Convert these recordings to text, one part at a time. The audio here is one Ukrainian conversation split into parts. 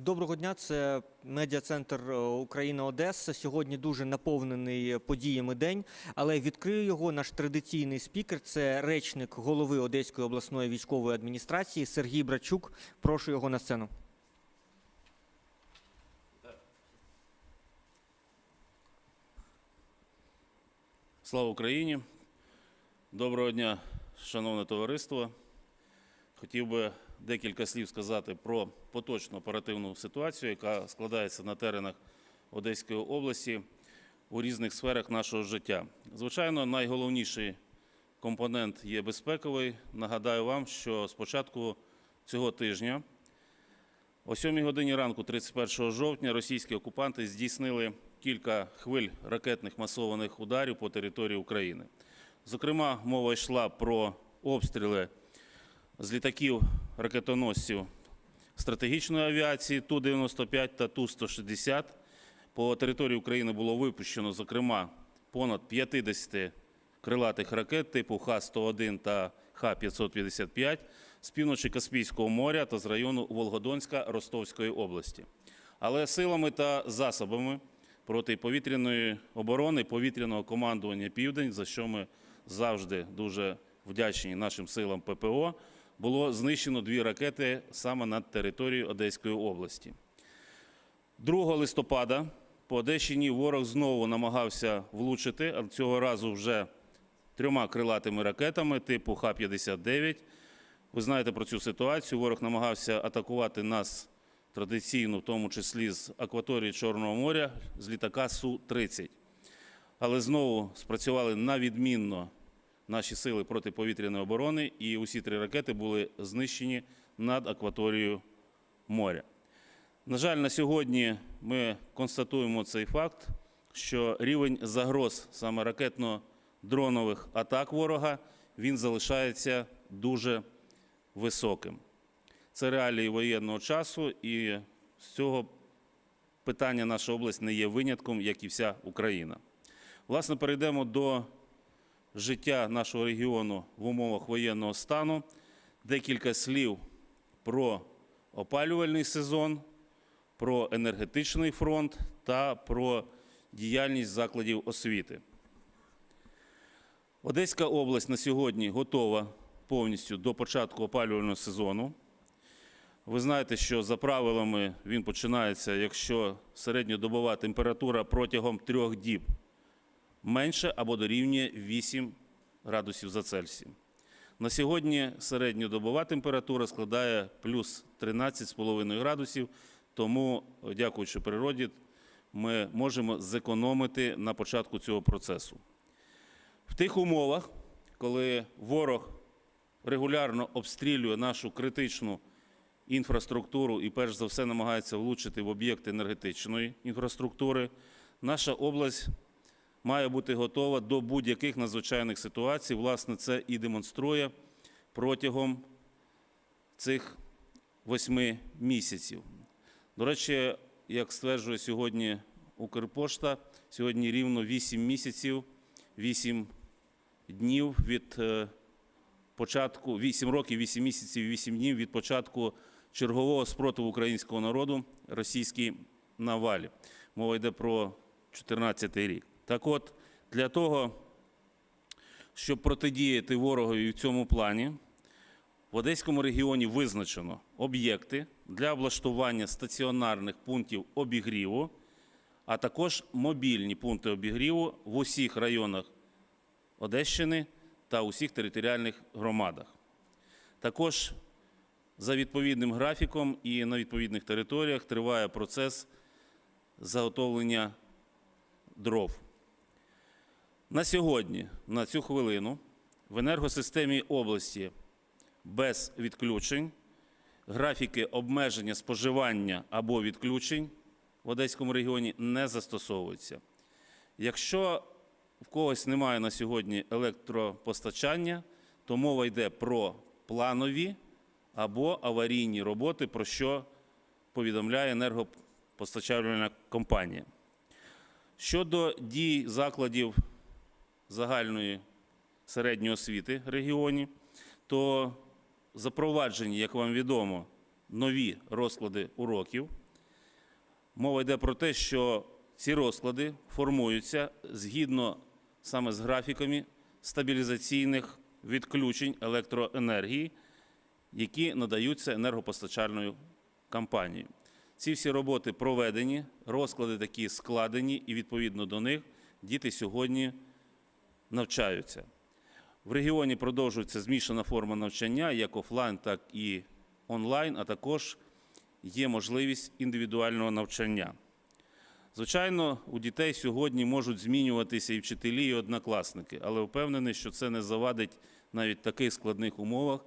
Доброго дня, це медіа-центр е, Україна Одеса. Сьогодні дуже наповнений подіями день, але відкрию його наш традиційний спікер. Це речник голови Одеської обласної військової адміністрації Сергій Брачук. Прошу його на сцену. Слава Україні! Доброго дня, шановне товариство. Хотів би декілька слів сказати про поточну оперативну ситуацію, яка складається на теренах Одеської області у різних сферах нашого життя. Звичайно, найголовніший компонент є безпековий. Нагадаю вам, що з початку цього тижня о 7 годині ранку, 31 жовтня, російські окупанти здійснили кілька хвиль ракетних масованих ударів по території України. Зокрема, мова йшла про обстріли з літаків ракетоносців стратегічної авіації Ту-95 та Ту-160. По території України було випущено, зокрема, понад 50 крилатих ракет типу Х-101 та Х-555 з півночі Каспійського моря та з району Волгодонська Ростовської області. Але силами та засобами протиповітряної оборони, повітряного командування Південь, за що ми завжди дуже вдячні нашим силам ППО, було знищено дві ракети саме над територією Одеської області. 2 листопада по Одещині ворог знову намагався влучити, але цього разу вже трьома крилатими ракетами типу Х-59. Ви знаєте про цю ситуацію. Ворог намагався атакувати нас традиційно, в тому числі з акваторії Чорного моря, з літака Су-30. Але знову спрацювали на відмінно наші сили протиповітряної оборони, і усі три ракети були знищені над акваторією моря. На жаль, на сьогодні ми констатуємо цей факт, що рівень загроз саме ракетно-дронових атак ворога він залишається дуже високим. Це реалії воєнного часу, і з цього питання наша область не є винятком, як і вся Україна. Власне, перейдемо до життя нашого регіону в умовах воєнного стану. Декілька слів про опалювальний сезон, про енергетичний фронт та про діяльність закладів освіти. Одеська область на сьогодні готова повністю до початку опалювального сезону. Ви знаєте, що за правилами він починається, якщо середньодобова температура протягом трьох діб менше або дорівнює 8 градусів за Цельсієм. На сьогодні середньодобова температура складає плюс 13,5 градусів, тому, дякуючи природі, ми можемо зекономити на початку цього процесу. В тих умовах, коли ворог регулярно обстрілює нашу критичну інфраструктуру і, перш за все, намагається влучити в об'єкти енергетичної інфраструктури, наша область має бути готова до будь-яких надзвичайних ситуацій. Власне, це і демонструє протягом цих восьми місяців. До речі, як стверджує сьогодні Укрпошта, сьогодні рівно 8 місяців, 8 днів від е, початку, 8 років, 8 місяців, 8 днів від початку чергового спротиву українського народу російській навалі. Мова йде про 14 рік. Так от, для того, щоб протидіяти ворогові в цьому плані, в Одеському регіоні визначено об'єкти для облаштування стаціонарних пунктів обігріву, а також мобільні пункти обігріву в усіх районах Одещини та усіх територіальних громадах. Також за відповідним графіком і на відповідних територіях триває процес заготовлення дров. На сьогодні, на цю хвилину, в енергосистемі області без відключень, графіки обмеження споживання або відключень в Одеському регіоні не застосовуються. Якщо в когось немає на сьогодні електропостачання, то мова йде про планові або аварійні роботи, про що повідомляє енергопостачальна компанія. Щодо дій закладів загальної середньої освіти регіоні, то запроваджені, як вам відомо, нові розклади уроків Мова йде про те, що ці розклади формуються згідно саме з графіками стабілізаційних відключень електроенергії, які надаються енергопостачальною компанією. Ці всі роботи проведені, розклади такі складені, і відповідно до них діти сьогодні навчаються. В регіоні продовжується змішана форма навчання, як офлайн, так і онлайн, а також є можливість індивідуального навчання. Звичайно, у дітей сьогодні можуть змінюватися і вчителі, і однокласники, але впевнений, що це не завадить навіть в таких складних умовах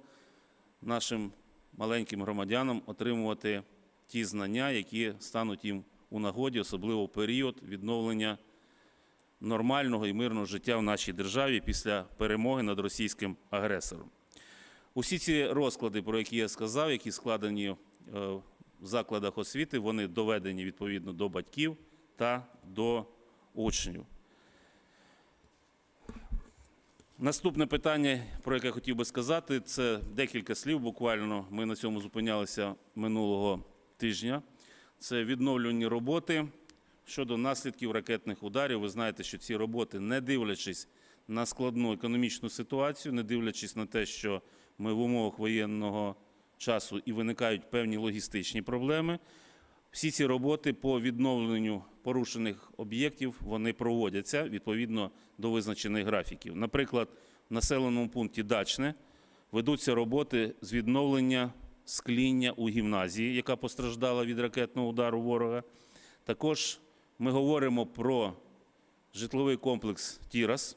нашим маленьким громадянам отримувати ті знання, які стануть їм у нагоді, особливо в період відновлення нормального і мирного життя в нашій державі після перемоги над російським агресором. Усі ці розклади, про які я сказав, які складені е, в закладах освіти, вони доведені відповідно до батьків та до учнів. Наступне питання, про яке хотів би сказати, це декілька слів. Буквально ми на цьому зупинялися минулого тижня. Це відновлювані роботи щодо наслідків ракетних ударів. Ви знаєте, що ці роботи, не дивлячись на складну економічну ситуацію, не дивлячись на те, що ми в умовах воєнного часу і виникають певні логістичні проблеми. Всі ці роботи по відновленню порушених об'єктів вони проводяться відповідно до визначених графіків. Наприклад, в населеному пункті Дачне ведуться роботи з відновлення скління у гімназії, яка постраждала від ракетного удару ворога. Також ми говоримо про житловий комплекс Тірас.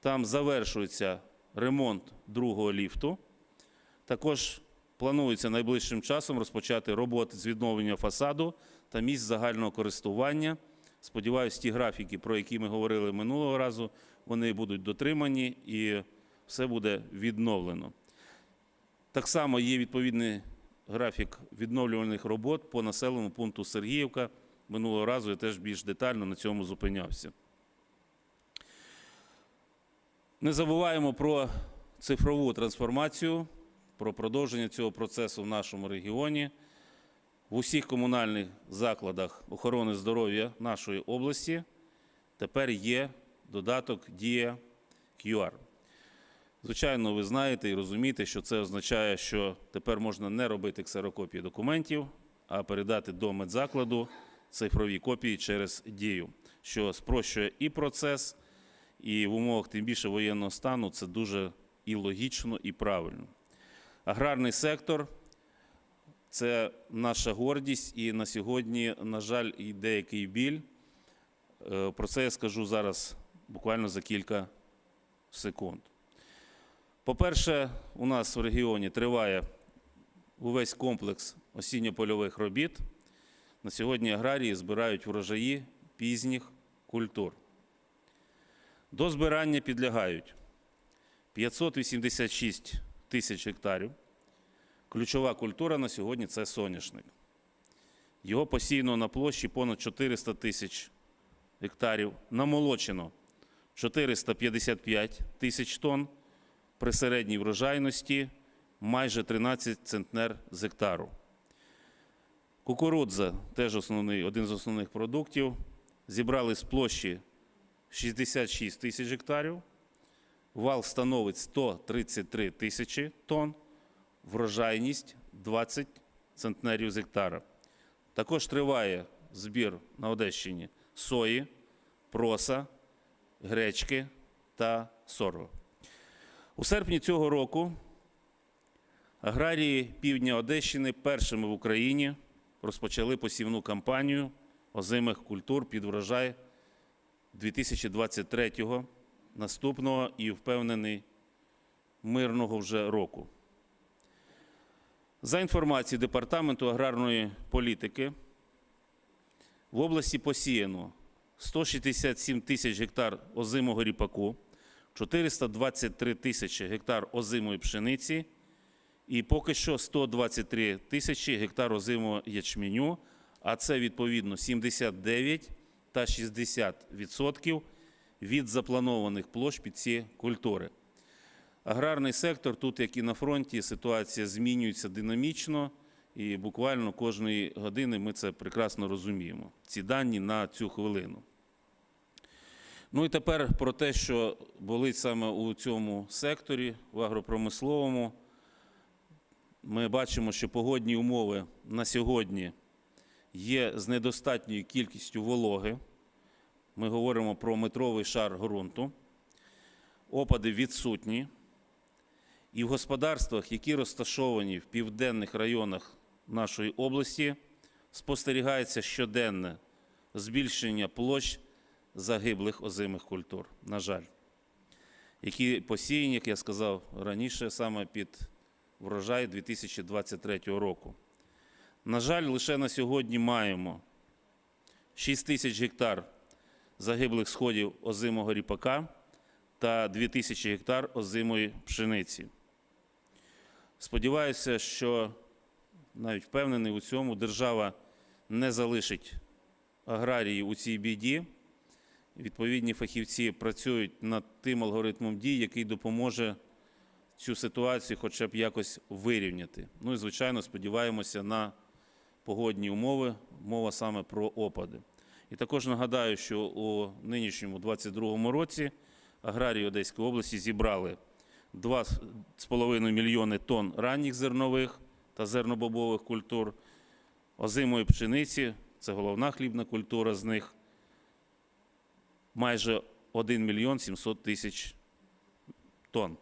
Там завершується ремонт другого ліфту. Також планується найближчим часом розпочати роботи з відновлення фасаду та місць загального користування. Сподіваюсь, ті графіки, про які ми говорили минулого разу, вони будуть дотримані і все буде відновлено. Так само є відповідний графік відновлювальних робот по населеному пункту Сергіївка. Минулого разу я теж більш детально на цьому зупинявся. Не забуваємо про цифрову трансформацію, про продовження цього процесу в нашому регіоні. В усіх комунальних закладах охорони здоров'я нашої області тепер є додаток Дія QR. Звичайно, ви знаєте і розумієте, що це означає, що тепер можна не робити ксерокопії документів, а передати до медзакладу цифрові копії через дію, що спрощує і процес, і в умовах тим більше воєнного стану це дуже і логічно, і правильно. Аграрний сектор це наша гордість, і на сьогодні, на жаль, і деякий біль. Е, Про це я скажу зараз буквально за кілька секунд. По-перше, у нас в регіоні триває увесь комплекс осінньо-польових робіт. На сьогодні аграрії збирають врожаї пізніх культур. До збирання підлягають 586 тисяч гектарів. Ключова культура на сьогодні це соняшник. Його посіяно на площі понад 400 тисяч гектарів. Намолочено 455 тисяч тонн при середній врожайності майже 13 центнер з гектару. Кукурудза теж основний, один з основних продуктів. Зібрали з площі 66 тисяч гектарів. Вал становить 133 тисячі тонн, врожайність 20 центнерів з гектара. Також триває збір на Одещині сої, проса, гречки та сорго. У серпні цього року аграрії півдня Одещини першими в Україні розпочали посівну кампанію озимих культур під врожай 2023 наступного і впевнений мирного вже року. За інформацією Департаменту аграрної політики, в області посіяно 167 тисяч гектар озимого ріпаку, 423 тисячі гектар озимої пшениці і поки що 123 тисячі гектар озимого ячменю, а це відповідно 79 та 60 відсотків від запланованих площ під ці культури. Аграрний сектор тут, як і на фронті, ситуація змінюється динамічно, І буквально кожної години ми це прекрасно розуміємо. Ці дані на цю хвилину. Ну і тепер про те, що болить саме у цьому секторі, в агропромисловому. Ми бачимо, що погодні умови на сьогодні є з недостатньою кількістю вологи. Ми говоримо про метровий шар ґрунту. Опади відсутні. І в господарствах, які розташовані в південних районах нашої області, спостерігається щоденне збільшення площ загиблих озимих культур, на жаль, які посіяні, як я сказав раніше, саме під врожай 2023 року. На жаль, лише на сьогодні маємо 6 тисяч гектар загиблих сходів озимого ріпака та 2 тисячі гектар озимої пшениці. Сподіваюся, що навіть впевнений у цьому держава не залишить аграрії у цій біді. Відповідні фахівці працюють над тим алгоритмом дій, який допоможе цю ситуацію хоча б якось вирівняти. Ну і, звичайно, сподіваємося на погодні умови, мова саме про опади. І також нагадаю, що у нинішньому 2022 році аграрії Одеської області зібрали 2,5 мільйони тонн ранніх зернових та зернобобових культур, озимої пшениці, це головна хлібна культура з них, майже 1 мільйон 700 тисяч тонн.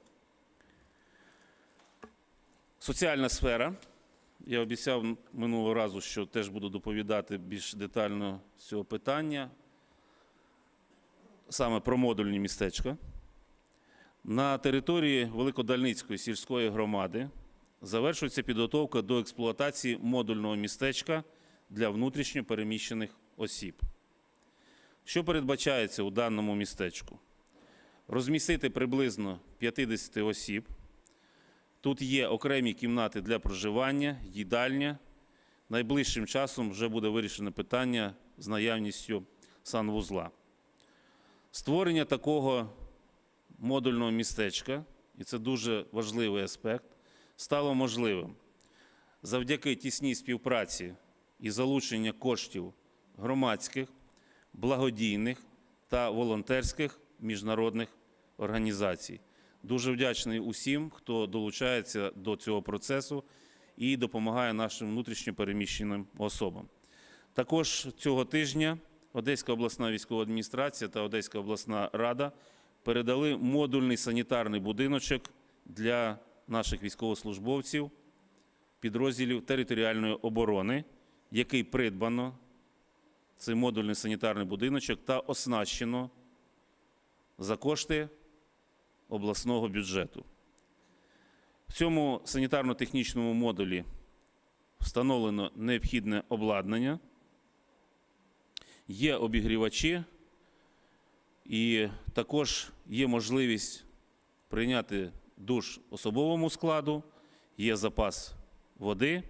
Соціальна сфера. Я обіцяв минулого разу, що теж буду доповідати більш детально з цього питання, саме про модульні містечка. На території Великодальницької сільської громади завершується підготовка до експлуатації модульного містечка для внутрішньо переміщених осіб. Що передбачається у даному містечку? Розмістити приблизно 50 осіб. Тут є окремі кімнати для проживання, їдальня. Найближчим часом вже буде вирішено питання з наявністю санвузла. Створення такого модульного містечка, і це дуже важливий аспект, стало можливим завдяки тісній співпраці і залучення коштів громадських, благодійних та волонтерських міжнародних організацій. Дуже вдячний усім, хто долучається до цього процесу і допомагає нашим внутрішньо переміщеним особам. Також цього тижня Одеська обласна військова адміністрація та Одеська обласна рада передали модульний санітарний будиночок для наших військовослужбовців підрозділів територіальної оборони, який придбано цей модульний санітарний будиночок та оснащено за кошти обласного бюджету. В цьому санітарно-технічному модулі встановлено необхідне обладнання, є обігрівачі, і також є можливість прийняти душ особовому складу, є запас води,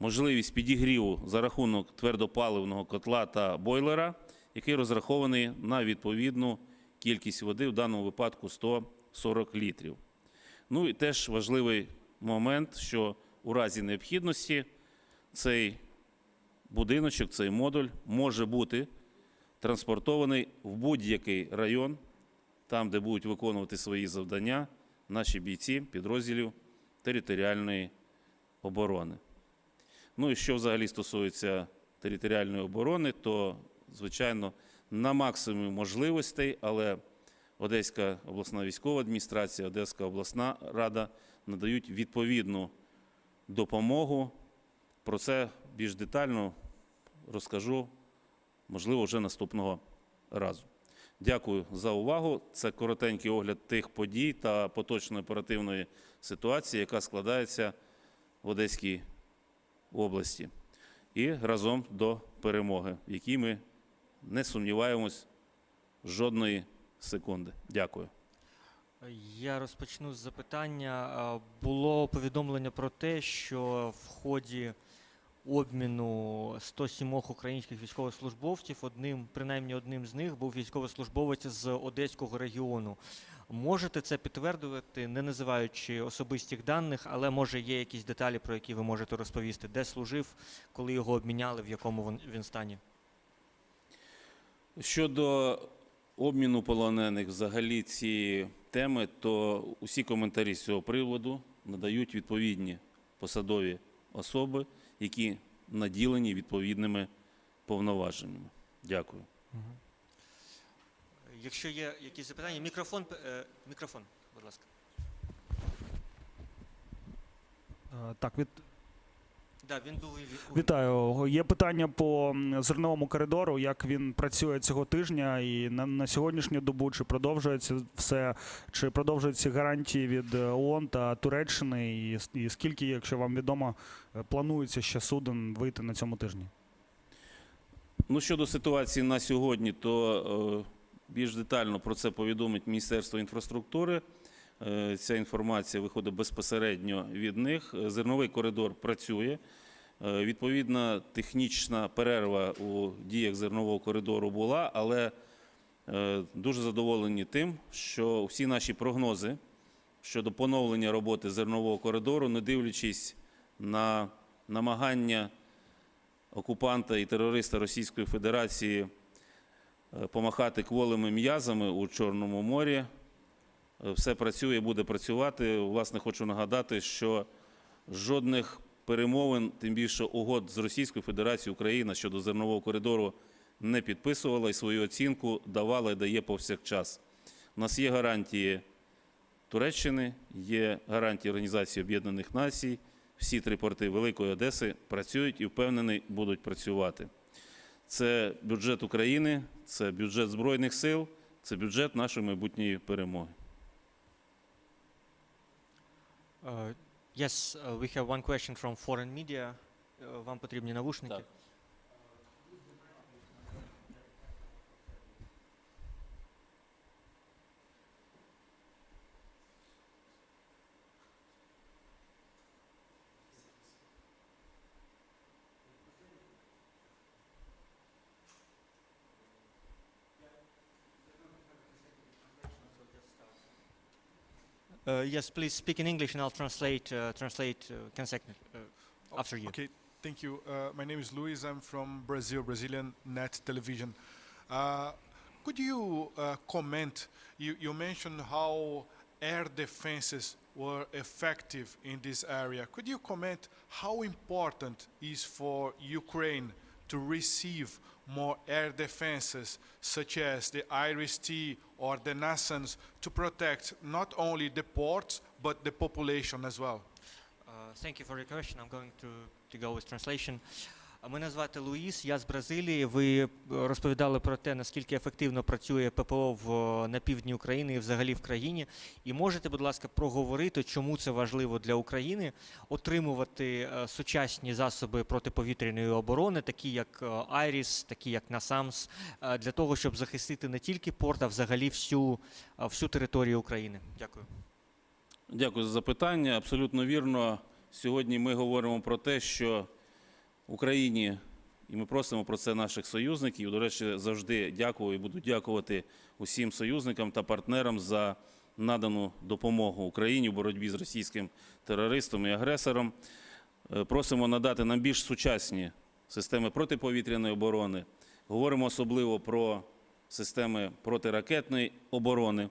можливість підігріву за рахунок твердопаливного котла та бойлера, який розрахований на відповідну кількість води, в даному випадку 140 літрів. Ну і теж важливий момент, що у разі необхідності цей будиночок, цей модуль може бути транспортований в будь-який район, там, де будуть виконувати свої завдання наші бійці підрозділів територіальної оборони. Ну і що взагалі стосується територіальної оборони, то, звичайно, на максимум можливостей, але Одеська обласна військова адміністрація, Одеська обласна рада надають відповідну допомогу. Про це більш детально розкажу, можливо, вже наступного разу. Дякую за увагу. Це коротенький огляд тих подій та поточної оперативної ситуації, яка складається в Одеській області. І разом до перемоги, в якій ми не сумніваємось жодної секунди. Дякую. Я розпочну з запитання. Було повідомлення про те, що в ході обміну 107 українських військовослужбовців, одним, принаймні одним з них був військовослужбовець з Одеського регіону. Можете це підтвердити, не називаючи особистих даних, але може є якісь деталі, про які ви можете розповісти, де служив, коли його обміняли, в якому він- стані? Щодо обміну полонених взагалі цієї теми, то усі коментарі з цього приводу надають відповідні посадові особи, які наділені відповідними повноваженнями. Дякую. Якщо є якісь запитання, мікрофон, е, мікрофон, будь ласка. Е, Так, від, Да, він був і- вітаю. Є питання по зерновому коридору, як він працює цього тижня і на, на сьогоднішню добу, чи продовжується все, чи продовжуються гарантії від е, ООН та Туреччини, і, і скільки, якщо вам відомо, е, планується ще суден вийти на цьому тижні? Ну, щодо ситуації на сьогодні, то е, більш детально про це повідомить Міністерство інфраструктури. Е, ця інформація виходить безпосередньо від них. Е, Зерновий коридор працює. Е, відповідна технічна перерва у діях зернового коридору була, але дуже задоволені тим, що всі наші прогнози щодо поновлення роботи зернового коридору, не дивлячись на намагання окупанта і терориста Російської Федерації помахати кволими м'язами у Чорному морі. Все працює, буде працювати. Власне, хочу нагадати, що жодних перемовин, тим більше угод з Російською Федерацією Україна щодо зернового коридору не підписувала і свою оцінку давала і дає повсякчас. У нас є гарантії Туреччини, є гарантії Організації Об'єднаних Націй. Всі три порти Великої Одеси працюють і впевнений будуть працювати. Це бюджет України, це бюджет Збройних сил, це бюджет нашої майбутньої перемоги. yes, uh, we have one question from foreign media. Uh, Вам потрібні навушники? Uh, yes, please speak in English and I'll translate, uh, translate uh, consecutive, uh, after you. Okay, thank you. Uh, my name is Luis. I'm from Brazil, Brazilian Net Television. Uh, could you uh, comment? You, you mentioned how air defenses were effective in this area. Could you comment how important is for Ukraine to receive more air defenses, such as the Iris-T or the NASAMS, to protect not only the ports but the population as well? Uh, Thank you for your question. I'm going to, to go with translation. А Мене звати Луїс, я з Бразилії. Ви е, розповідали про те, наскільки ефективно працює ППО в, е, на півдні України і взагалі в країні. І можете, будь ласка, проговорити, чому це важливо для України отримувати е, сучасні засоби протиповітряної оборони, такі як Айріс, такі як Насамс, для того, щоб захистити не тільки порт, а взагалі всю, всю територію України. Дякую. Дякую за запитання. Абсолютно вірно. Сьогодні ми говоримо про те, що Україні, і ми просимо про це наших союзників. До речі, завжди дякую і буду дякувати усім союзникам та партнерам за надану допомогу Україні в боротьбі з російським терористом і агресором. Е, Просимо надати нам більш сучасні системи протиповітряної оборони. Говоримо особливо про системи протиракетної оборони.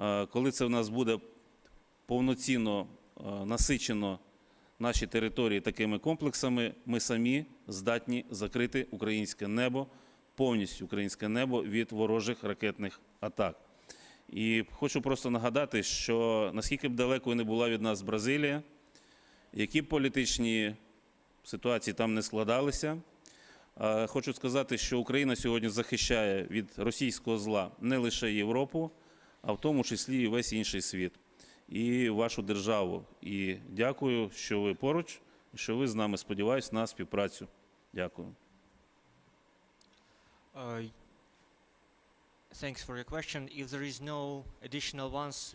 Е, Коли це в нас буде повноцінно е, насичено наші території такими комплексами, ми самі здатні закрити українське небо, повністю українське небо від ворожих ракетних атак. І хочу просто нагадати, що наскільки б далеко не була від нас Бразилія, які б політичні ситуації там не складалися, хочу сказати, що Україна сьогодні захищає від російського зла не лише Європу, а в тому числі і весь інший світ і вашу державу. І дякую, що ви поруч, що ви з нами сподіваюся на співпрацю. Дякую. Uh, Thanks for your question. If there is no additional ones.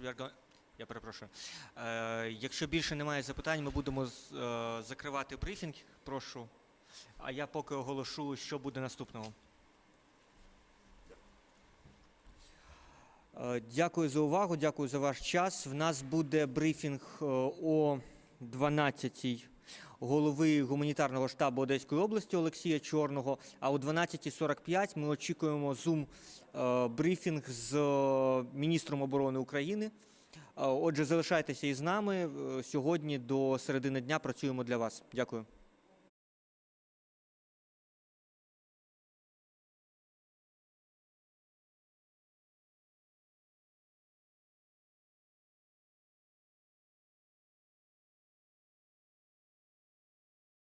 Я перепрошую. Е, якщо більше немає запитань, ми будемо е, закривати брифінг. Прошу. А я поки оголошу, що буде наступного. Дякую за увагу, дякую за ваш час. В нас буде брифінг е, о 12-й голови гуманітарного штабу Одеської області Олексія Чорного. А о 12.45 ми очікуємо зум е, брифінг з е, міністром оборони України. Е, Отже, залишайтеся із нами. Е, Сьогодні до середини дня працюємо для вас. Дякую.